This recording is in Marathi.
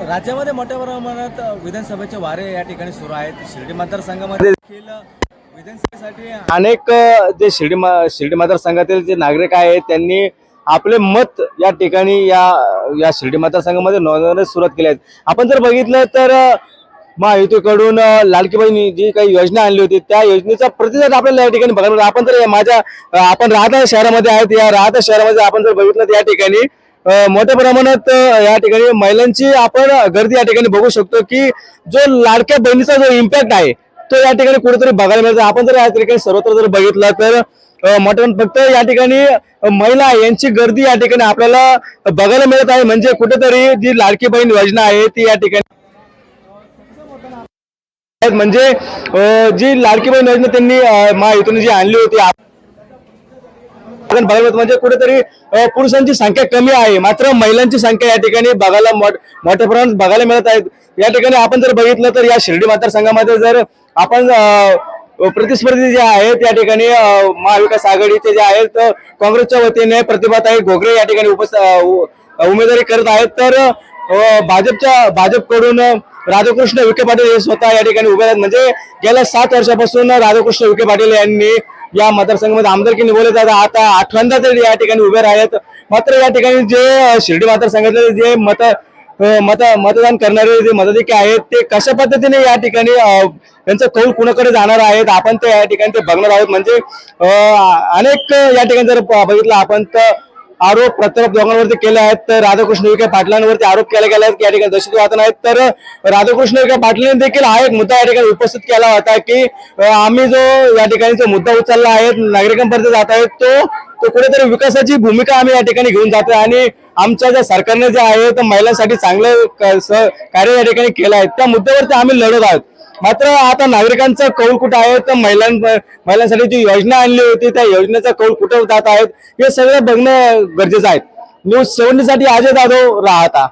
राज्यामध्ये मोठ्या प्रमाणात विधानसभेचे वारे या ठिकाणी सुरू आहेत. शिर्डी मतदारसंघामध्ये देखील विधानसभेसाठी अनेक जे शिर्डी मा- शिर्डी मतदारसंघातील जे नागरिक आहेत त्यांनी आपले मत या ठिकाणी या या शिर्डी मतदारसंघामध्ये नोंदवण्यास सुरुवात केली आहेत आपण जर बघितलं तर महायुतीकडून लाडकी जी काही योजना आणली होती त्या योजनेचा प्रतिसाद आपल्याला या ठिकाणी बघायला आपण जर या माझ्या आपण राहता शहरामध्ये आहेत या राहता शहरामध्ये आपण जर बघितलं तर या ठिकाणी मोठ्या प्रमाणात या ठिकाणी महिलांची आपण गर्दी या ठिकाणी बघू शकतो की जो लाडक्या बहिणीचा जो इम्पॅक्ट आहे तो या ठिकाणी कुठेतरी बघायला मिळतो. आपण जर या ठिकाणी सर्वत्र जर बघितलं तर अ, मोठ्या फक्त या ठिकाणी महिला यांची गर्दी या ठिकाणी आपल्याला बघायला मिळत आहे. म्हणजे कुठेतरी जी लाडकी बहीण योजना आहे ती या ठिकाणी म्हणजे जी लाडकी बहीण योजना त्यांनी मा इथून जी आणली होती कारण बघायला म्हणजे कुठेतरी पुरुषांची संख्या कमी आहे. मात्र महिलांची संख्या या ठिकाणी बघायला मोठ- मोठ्या प्रमाणात बघायला मिळत आहेत. या ठिकाणी आपण जर बघितलं तर या शिर्डी मतदारसंघामध्ये जर आपण प्रतिस्पर्धी जे आहेत या ठिकाणी महाविकास आघाडीचे जे आहेत काँग्रेसच्या वतीने प्रतिभाताई घोगरे या ठिकाणी उपस उ- उमेदवारी करत आहेत. तर भाजपच्या भाजपकडून राधाकृष्ण विखे पाटील हे स्वतः या ठिकाणी उभे आहेत. म्हणजे गेल्या सात वर्षापासून राधाकृष्ण विखे पाटील यांनी या मतदारसंघामध्ये आमदारकी निवडले जात आता आठवंदा तरी या ठिकाणी उभे आहेत मात्र या ठिकाणी जे शिर्डी मतदारसंघातले जे मत मत मतदान करणारे जे मताधिकारी आहेत ते कशा पद्धतीने या ठिकाणी त्यांचं कौल कुणाकडे जाणार आहेत आपण ते या ठिकाणी ते बघणार आहोत. म्हणजे अनेक या ठिकाणी जर बघितलं आपण तर आरोप प्रत्यारोप दोघांवरती केले आहेत. तर राधाकृष्ण विखे पाटलांवरती आरोप केले गेले आहेत की या ठिकाणी दहशतवाद आहेत तर राधाकृष्ण विखे पाटलांनी देखील हा एक मुद्दा या ठिकाणी उपस्थित केला होता की आम्ही जो या ठिकाणी जो मुद्दा उचलला आहे नागरिकांपर्यंत जात आहेत तो तो कुठेतरी विकासाची भूमिका आम्ही या ठिकाणी घेऊन जातोय. आणि आमच्या ज्या सरकारने जे आहे तर महिलांसाठी चांगलं क- कार्य या ठिकाणी केलं आहे. त्या मुद्द्यावरती आम्ही लढत आहोत. मात्र आता नागरिकांचा कौल कुठं आहे? तर महिलां महिलांसाठी जी योजना आणली होती त्या योजनेचा कौल कुठं जात आहेत? हे सगळं बघणं गरजेचं आहे. न्यूज सेव्हन्टी साठी अजय जाधव राहता.